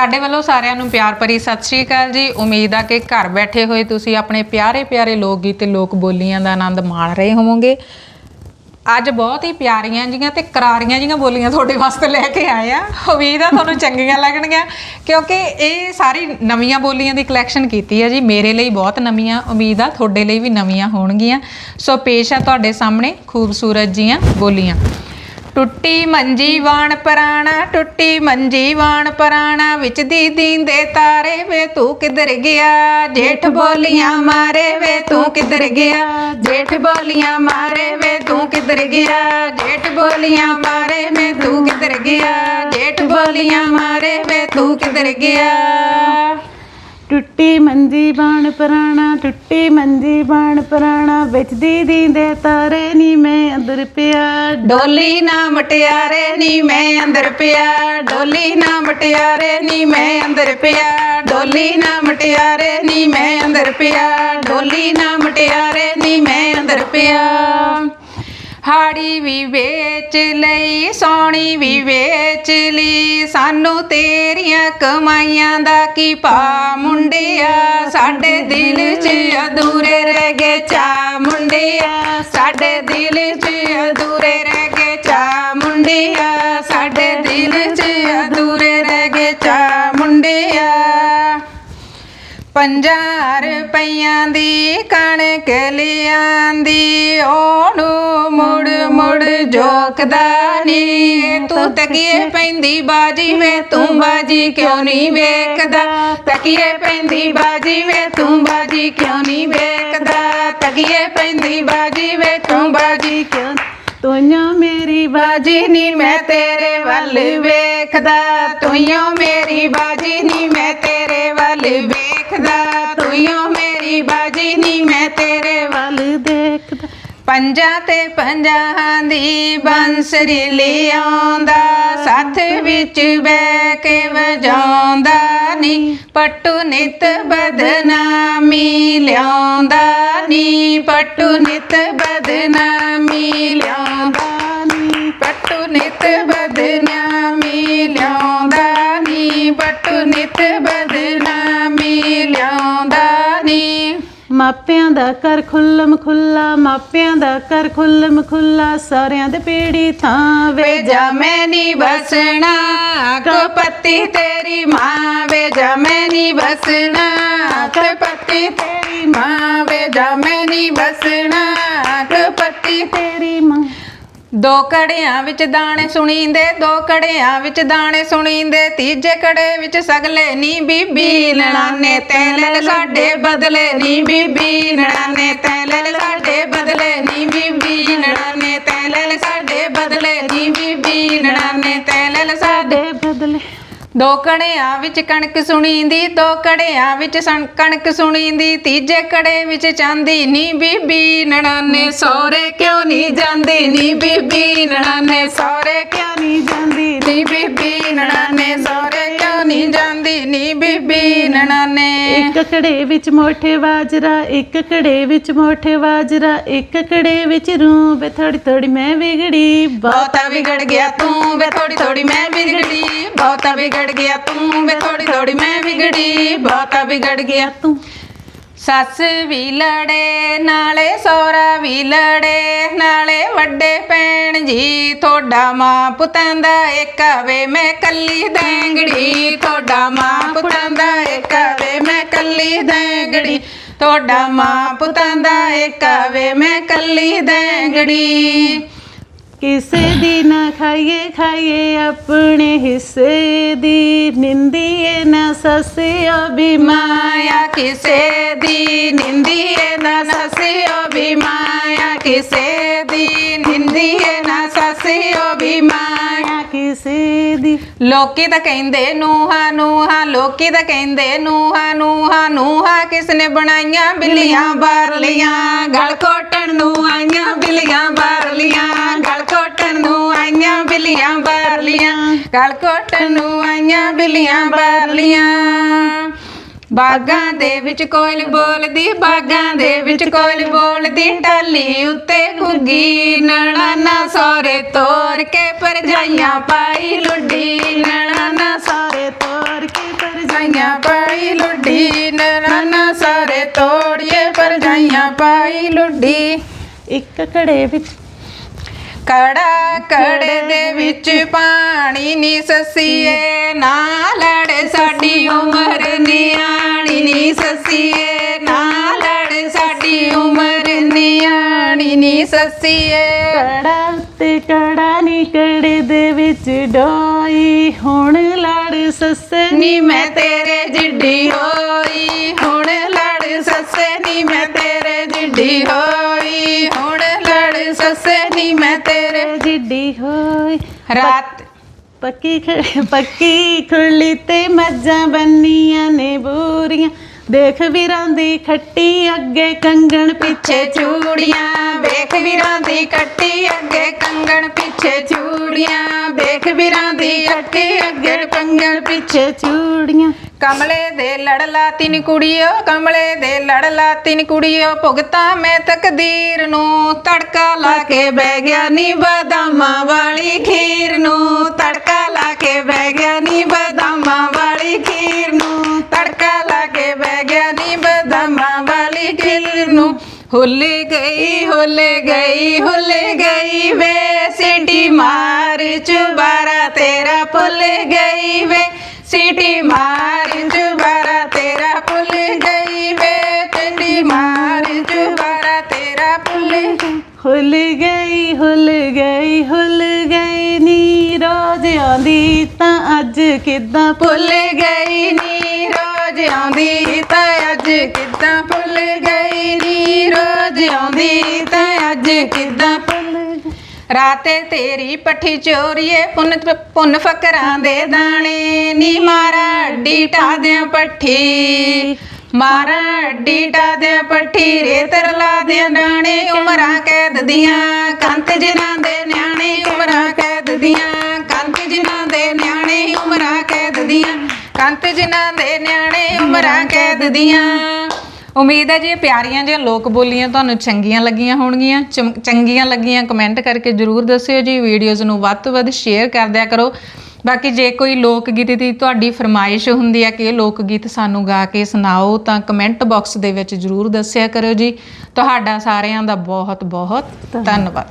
ਸਾਡੇ ਵੱਲੋਂ ਸਾਰਿਆਂ ਨੂੰ ਪਿਆਰ ਭਰੀ ਸਤਿ ਸ਼੍ਰੀ ਅਕਾਲ ਜੀ। ਉਮੀਦ ਆ ਕਿ ਘਰ ਬੈਠੇ ਹੋਏ ਤੁਸੀਂ ਆਪਣੇ ਪਿਆਰੇ ਪਿਆਰੇ ਲੋਕ ਗੀਤ ਤੇ ਲੋਕ ਬੋਲੀਆਂ ਦਾ ਆਨੰਦ ਮਾਣ ਰਹੇ ਹੋਵੋਗੇ। ਅੱਜ ਬਹੁਤ ਹੀ ਪਿਆਰੀਆਂ ਜੀਆਂ ਤੇ ਕਰਾਰੀਆਂ ਜੀਆਂ ਬੋਲੀਆਂ ਤੁਹਾਡੇ ਵਾਸਤੇ ਲੈ ਕੇ ਆਏ ਆ। ਉਮੀਦ ਆ ਤੁਹਾਨੂੰ ਚੰਗੀਆਂ ਲੱਗਣਗੀਆਂ, ਕਿਉਂਕਿ ਇਹ ਸਾਰੀ ਨਵੀਆਂ ਬੋਲੀਆਂ ਦੀ ਕਲੈਕਸ਼ਨ ਕੀਤੀ ਹੈ ਜੀ। ਮੇਰੇ ਲਈ ਬਹੁਤ ਨਵੀਆਂ, ਉਮੀਦ ਆ ਤੁਹਾਡੇ ਲਈ ਵੀ ਨਵੀਆਂ ਹੋਣਗੀਆਂ। ਸੋ ਪੇਸ਼ ਆ ਤੁਹਾਡੇ ਸਾਹਮਣੇ ਖੂਬਸੂਰਤ ਜੀਆਂ ਬੋਲੀਆਂ। ਟੁੱਟੀ ਮੰਜੀ ਵਾਣ ਪਰਾਣਾ, ਟੁੱਟੀ ਮੰਜੀ ਵਾਣ ਪਰਾਣਾ, ਵਿੱਚ ਦੀ ਦੀਂਦੇ ਤਾਰੇ ਵੇ ਤੂੰ ਕਿੱਧਰ ਗਿਆ? ਜੇਠ ਬੋਲੀਆਂ ਮਾਰੇ ਵੇ ਤੂੰ ਕਿੱਧਰ ਗਿਆ? ਜੇਠ ਬੋਲੀਆਂ ਮਾਰੇ ਵੇ ਤੂੰ ਕਿੱਧਰ ਗਿਆ? ਜੇਠ ਬੋਲੀਆਂ ਮਾਰੇ ਵੇ ਤੂੰ ਕਿੱਧਰ ਗਿਆ? ਜੇਠ ਬੋਲੀਆਂ ਮਾਰੇ ਵੇ ਤੂੰ ਕਿੱਧਰ ਗਿਆ? ਟੁੱਟੀ ਮੰਜੀ ਬਾਣ ਪਰਾਣਾ, ਟੁੱਟੀ ਮੰਜੀ ਬਾਣ ਪਰਾਣਾ, ਵਿੱਚ ਦੀ ਦੀਂਦੇ ਤਾਰੇ ਨੀ ਮੈਂ ਅੰਦਰ ਪਿਆ। ਡੋਲੀ ਨਾ ਮਟਿਆਰੇ ਨੀ ਮੈਂ ਅੰਦਰ ਪਿਆ। ਡੋਲੀ ਨਾ ਮਟਿਆਰੇ ਨੀ ਮੈਂ ਅੰਦਰ ਪਿਆ। ਡੋਲੀ ਨਾ ਮਟਿਆਰੇ ਨੀ ਮੈਂ ਅੰਦਰ ਪਿਆ। ਡੋਲੀ ਨਾ ਮਟਿਆਰੇ ਨੀ ਮੈਂ ਅੰਦਰ ਪਿਆ। ਹਾੜੀ ਵੀ ਵੇਚ ਲਈ, ਸੋਣੀ ਵੀ ਵੇਚ ਲਈ। ਸਾਨੂੰ ਤੇਰੀਆਂ ਕਮਾਈਆਂ ਦਾ ਕੀ ਪਾ ਮੁੰਡਿਆ? ਸਾਡੇ ਦਿਲ 'ਚ ਅਧੂਰੇ ਰਹਿ ਗਏ ਚਾ ਮੁੰਡਿਆ। ਸਾਡੇ ਦਿਲ 'ਚ ਅਧੂਰੇ ਰਹਿ ਪੰਜਾਹ ਰੁਪਈਆਂ ਦੀ, ਕਣਕ ਲਿਆਂਦੀ, ਉਹਨੂੰ ਮੁੜ ਮੁੜ ਜੋਕਦਾ ਨੀ ਤੂੰ ਤਕੀਏ ਪੈਂਦੀ ਬਾਜੀ ਵੇ, ਤੂੰ ਬਾਜੀ ਕਿਉਂ ਨਹੀਂ ਵੇਖਦਾ? ਤਕੀਏ ਪੈਂਦੀ ਬਾਜੀ ਵੇ, ਤੂੰ ਬਾਜੀ ਕਿਉਂ ਨਹੀਂ ਵੇਖਦਾ? ਤਕੀਏ ਪੈਂਦੀ ਬਾਜੀ ਵੇ, ਤੂੰ ਬਾਜੀ ਕਿਉਂ ਤੋਈਆਂ ਮੇਰੀ ਬਾਜੀ ਨੀ ਮੈਂ ਤੇਰੇ ਵੱਲ ਵੇਖਦਾ। ਤੂੰ ਮੇਰੀ ਬਾਜੀ ਨੀ ਮੈਂ ਤੇਰੇ ਵੱਲ ਵੇਖਦਾ ਤੂੰ ਮੇਰੀ ਬਾਜੀ ਨੀ, ਮੈਂ ਤੇਰੇ ਵੱਲ ਵੱਲ ਦੇਖਦਾ। ਪੰਜਾਂ ਤੇ ਪੰਜਾਂ ਦੀ ਬੰਸਰੀ ਲਿਆਉਂਦਾ ਸਾਥ ਵਿੱਚ ਬਹਿ ਕੇ ਵਜਾਉਂਦਾ ਨੀ। ਪੱਟੂ ਨਿਤ ਬਦਨਾਮੀ ਲਿਆਉਂਦਾ ਨੀ, ਪੱਟੂ ਨਿਤ ਬਦਨਾਮੀ ਮਾਪਿਆਂ ਦਾ ਕਰ ਖੁੱਲਮ ਖੁੱਲਾ ਮਾਪਿਆਂ ਦਾ ਕਰ ਖੁੱਲਮ ਖੁੱਲਾ ਸਾਰਿਆਂ ਦੇ ਪੀੜੀ ਥਾਂ ਵੇ ਜਾ ਮੈਂ ਨੀ ਬਸਣਾ ਕੋ ਪੱਤੀ ਤੇਰੀ ਮਾਂ ਵੇ ਜਾ ਮੈਂ ਨੀ ਬਸਣਾ ਕੋ ਪੱਤੀ ਤੇਰੀ ਮਾਂ ਵੇ ਜਾ ਮੈਂ ਨੀ ਬਸਣਾ ਦੋ ਕੜਿਆਂ ਵਿੱਚ ਦਾਣੇ ਸੁਣੀਂਦੇ, ਦੋ ਕੜਿਆਂ ਵਿੱਚ ਦਾਣੇ ਸੁਣੀਂਦੇ, ਤੀਜੇ ਕੜੇ ਵਿੱਚ ਸਗਲੇ ਨੀ ਬੀਬੀ, ਨਣਾਨੇ ਤੈਲਲ ਸਾਡੇ ਬਦਲੇ ਨੀ ਬੀਬੀ, ਨਣਾਨੇ ਤੈਲਲ ਸਾਡੇ ਦੋ ਕੜਿਆਂ ਵਿੱਚ ਕਣਕ ਸੁਣੀਂਦੀ, ਦੋ ਕੜਿਆਂ ਵਿੱਚ ਸਣ- ਕਣਕ ਸੁਣੀਂਦੀ, ਤੀਜੇ ਕੜੇ ਵਿੱਚ ਚਾਂਦੀ ਨੀ ਬੀਬੀ ਨਣਾਨੇ ਸੋਰੇ ਕਿਉਂ ਨਹੀਂ ਜਾਂਦੀ ਨੀ ਬੀਬੀ ਨਣਾਨੇ ਸੋਰੇ ਕਿਉਂ ਨਹੀਂ ਜਾਂਦੀ ਨੀ ਬੀਬੀ ਨਣਾਨੇ ਸੋਰੇ ਕਿਉਂ ਨਹੀਂ ਜਾਂਦੀ ਨੀ ਬੀਬੀ ਨਣਾਨੇ। ਇੱਕ ਕੜੇ ਵਿੱਚ ਮੋਠੇ ਬਾਜਰਾ ਇੱਕ ਕੜੇ ਵਿੱਚ ਮੋਠੇ ਬਾਜਰਾ ਇੱਕ ਕੜੇ ਵਿੱਚ ਰੂ ਵੇ ਥੋੜੀ ਥੋੜੀ ਮੈਂ ਵਿਗੜੀ। ਬਹੁਤਾ ਵਿਗੜ ਗਿਆ ਤੂੰ ਵੇ ਥੋੜੀ ਥੋੜੀ ਮੈਂ ਵਿਗੜੀ। ਬਹੁਤਾ ਵਿਗੜ ਗਿਆ ਤੂੰ ਵੇ ਥੋੜੀ ਥੋੜੀ ਮੈਂ ਵਿਗੜੀ। ਬਹੁਤਾ ਵਿਗੜ ਗਿਆ ਤੂੰ ਸੱਸ ਵੀ ਲੜੇ ਨਾਲੇ ਸੋਹਰਾ ਵੀ ਲੜੇ ਨਾਲੇ ਵੱਡੇ ਭੈਣ ਜੀ। ਤੁਹਾਡਾ ਮਾਂ ਪੁੱਤਾਂ ਦਾ ਇੱਕ ਵੇ ਮੈਂ ਕੱਲੀ ਦੈਂਗੜੀ। ਤੁਹਾਡਾ ਮਾਂ ਪੁੱਤਾਂ ਦਾ ਇੱਕ ਵੇ ਮੈਂ ਕੱਲੀ ਦੈਂਗੜੀ। ਤੁਹਾਡਾ ਮਾਂ ਪੁੱਤਾਂ ਦਾ ਇੱਕ ਵੇ ਮੈਂ ਕੱਲੀ ਦੈਂਗੜੀ। ਕਿਸੇ ਦੀ ਨਾ ਖਾਈਏ ਖਾਈਏ ਆਪਣੇ ਹਿੱਸੇ ਦੀ। ਨਿੰਦੀਏ ਨਾ ਸਸਿਓ ਵੀ ਮਾਇਆ। ਕਿਸੇ ਦੀ ਨਿੰਦੀਏ ਨਾ ਸਸਿਓ ਵੀ ਮਾਇਆ। ਕਿਸੇ ਦੀ ਨਿੰਦੀਏ ਨਾ ਸਸਿਓ ਵੀ ਮਾਇਆ। ਕਿਸੇ ਦੀ ਲੋਕੀ ਤਾਂ ਕਹਿੰਦੇ ਨੂਹਾ ਨੂਹਾ, ਲੋਕੀ ਤਾਂ ਕਹਿੰਦੇ ਨੂਹਾ ਨੂਹਾ ਨੂਹਾ। ਕਿਸਨੇ ਬਣਾਈਆਂ ਬਿੱਲੀਆਂ ਬਾਰਲੀਆਂ ਗਲ ਕੋਟਣ ਨੂੰ ਆਈਆਂ ਬਿੱਲੀਆਂ ਬਾਰਲੀਆਂ ਗਲ ਆਈਆਂ ਬਿੱਲੀਆਂ ਬਾਰਲੀਆਂ ਗਲ ਕੋਟਣ ਨੂੰ ਆਈਆਂ ਬਿੱਲੀਆਂ ਬਾਰਲੀਆਂ ਬਾਗਾਂ ਦੇ ਵਿੱਚ ਕੋਇਲ ਬੋਲਦੀ, ਬਾਗਾਂ ਦੇ ਵਿੱਚ ਕੋਇਲ ਬੋਲਦੀ, ਟਾਲੀ ਉੱਤੇ ਘੁੱਗੀ, ਨਣਾਨਾ ਸੋਰੇ ਤੋਰ ਕੇ ਪਰਜਾਈਆਂ ਪਾਈ ਲੁੱਡੀ, ਨਣਾਨਾ ਸਾਰੇ ਤੋਰ ਕੇ ਪਰਜਾਈਆਂ ਪਾਈ ਲੁੱਡੀ ਨਨਾਨਾ ਸਾਰੇ ਤੋੜੀਏ, ਪਰਜਾਈਆਂ ਪਾਈ ਲੁੱਡੀ। ਇੱਕ ਘੜੇ ਵਿੱਚ ਕੜਾ ਕੜੇ ਦੇ ਵਿੱਚ ਪਾਣੀ ਨੀ ਸੱਸੀਏ ਨਾ ਲੜ ਸਾਡੀ ਉਮਰ ਨਿਆਣੀ ਨੀ ਸੱਸੀਏ ਨਾ ਲੜ ਸਾਡੀ ਉਮਰ ਨਿਆਣੀ ਨੀ ਸੱਸੀਏ। ਕੜਾ ਉੱਤੇ ਕੜਾ ਨੀ ਕੜੇ ਦੇ ਵਿੱਚ ਡੋਈ ਹੁਣ ਲੜ ਸੱਸੇ ਨੀ ਮੈਂ ਤੇਰੇ ਜਿੱਡੀ ਹੋਈ ਰਾਤ ਪੱਕੀ ਖ- ਪੱਕੀ ਖੁਰਲੀ ਤੇ ਮੱਝਾਂ ਬੰਨੀਆਂ ਨੇ ਬੂਰੀਆਂ ਦੇਖ ਵੀਰਾਂ ਦੀ ਖੱਟੀ ਅੱਗੇ ਕੰਗਣ ਪਿੱਛੇ ਚੂੜੀਆਂ। ਵੇਖ ਵੀਰਾਂ ਦੀ ਕੱਟੀ ਅੱਗੇ ਕੰਗਣ ਪਿੱਛੇ ਚੂੜੀਆਂ। ਵੇਖ ਵੀਰਾਂ ਦੀ ਕੱਟੀ ਅੱਗੇ ਕੰਗਣ ਪਿੱਛੇ ਚੂੜੀਆਂ। ਕਮਲੇ ਦੇ ਲੜਲਾ ਤਿੰਨ ਨੀ ਕੁੜੀਓ, ਕਮਲੇ ਦੇ ਲੜਲਾ ਤਿੰਨ ਨੀ ਕੁੜੀਓ, ਭੁਗਤਾ ਮੈਂ ਤਕਦੀਰ ਨੂੰ। ਤੜਕਾ ਲਾ ਕੇ ਬਹਿ ਗਿਆ ਨੀ ਬਦਾਮਾਂ ਵਾਲੀ ਖੀਰ ਨੂੰ। ਤੜਕਾ ਲਾ ਕੇ ਬਹਿ ਗਿਆ ਨੀ ਬਦਾਮਾਂ ਹੁੱਲ ਗਈ ਹੁੱਲ ਗਈ ਹੁੱਲ ਗਈ ਵੇ। ਸਿਟੀ ਮਾਰ ਚੁਬਾਰਾ ਤੇਰਾ ਭੁੱਲ ਗਈ ਵੇ। ਸਿਟੀ ਮਾਰ ਚੁਬਾਰਾ ਤੇਰਾ ਭੁੱਲ ਗਈ ਵੇ। ਚੰਡੀ ਮਾਰ ਚੁਬਾਰਾ ਤੇਰਾ ਭੁੱਲ ਹੁੱਲ ਗਈ ਹੁੱਲ ਗਈ ਹੁੱਲ ਗਈ ਨੀ ਰੋਜ਼ ਆਉਂਦੀ ਤਾਂ ਅੱਜ ਕਿੱਦਾਂ ਭੁੱਲ ਗਈ ਨੀ ਰੋਜ਼ ਆਉਂਦੀ ਤਾਂ ਅੱਜ ਕਿੱਦਾਂ ਭੁੱਲ ਗਈ ਨੀ ਰੋਜ਼ ਆਉਂਦੀ, ਤਾਂ ਅੱਜ ਕਿਦਾਂ? ਭੁੱਲ ਗਈ ਰਾਤੇ ਤੇਰੀ ਪੱਠੀ ਚੋਰੀਏ, ਪੁੰਨ ਪੁੰਨ ਫਕਰਾਂ ਦੇ ਦਾਣੇ। ਨੀ ਮਾਰਾ ਅੱਡੀ ਟਾਦਿਆਂ ਪੱਠੀ। ਮਾਰਾ ਅੱਡੀ ਟਾਦਿਆਂ ਪੱਠੀ ਰੇ ਤਰਲਾ ਦੇ ਦਾਣੇ ਉਮਰਾਂ ਕੈਦ ਦੀਆਂ, ਕੰਤ ਜਿਨ੍ਹਾਂ ਦੇ ਨਿਆਣੇ। ਉਮਰਾਂ ਕੈਦ ਦੀਆਂ, ਕੰਤ ਜਿਨ੍ਹਾਂ ਦੇ ਨਿਆਣੇ। ਉਮਰਾਂ ਕੈਦ ਦੀਆਂ, ਕੰਤ ਜਿਨ੍ਹਾਂ ਦੇ ਨਿਆਣੇ। ਉਮਰਾਂ ਕੈਦ ਦੀਆਂ। ਉਮੀਦ ਹੈ ਜੀ ਇਹ ਪਿਆਰੀਆਂ ਜਿਹੀਆਂ ਲੋਕ ਬੋਲੀਆਂ ਤੁਹਾਨੂੰ ਚੰਗੀਆਂ ਲੱਗੀਆਂ ਹੋਣਗੀਆਂ। ਚਮ- ਚੰਗੀਆਂ ਲੱਗੀਆਂ ਕਮੈਂਟ ਕਰਕੇ ਜਰੂਰ ਦੱਸਿਓ ਜੀ। ਵੀਡੀਓਜ਼ ਨੂੰ ਵੱਧ ਤੋਂ ਵੱਧ ਸ਼ੇਅਰ ਕਰ ਦਿਆ ਕਰੋ। ਬਾਕੀ ਜੇ ਕੋਈ ਲੋਕ ਗੀਤ ਦੀ ਤੁਹਾਡੀ ਫਰਮਾਇਸ਼ ਹੁੰਦੀ ਹੈ ਕਿ ਇਹ ਲੋਕ ਗੀਤ ਸਾਨੂੰ ਗਾ ਕੇ ਸੁਣਾਓ, ਤਾਂ ਕਮੈਂਟ ਬਾਕਸ ਦੇ ਵਿੱਚ ਜਰੂਰ ਦੱਸਿਆ ਕਰੋ ਜੀ। ਤੁਹਾਡਾ ਸਾਰਿਆਂ ਦਾ ਬਹੁਤ ਬਹੁਤ ਧੰਨਵਾਦ।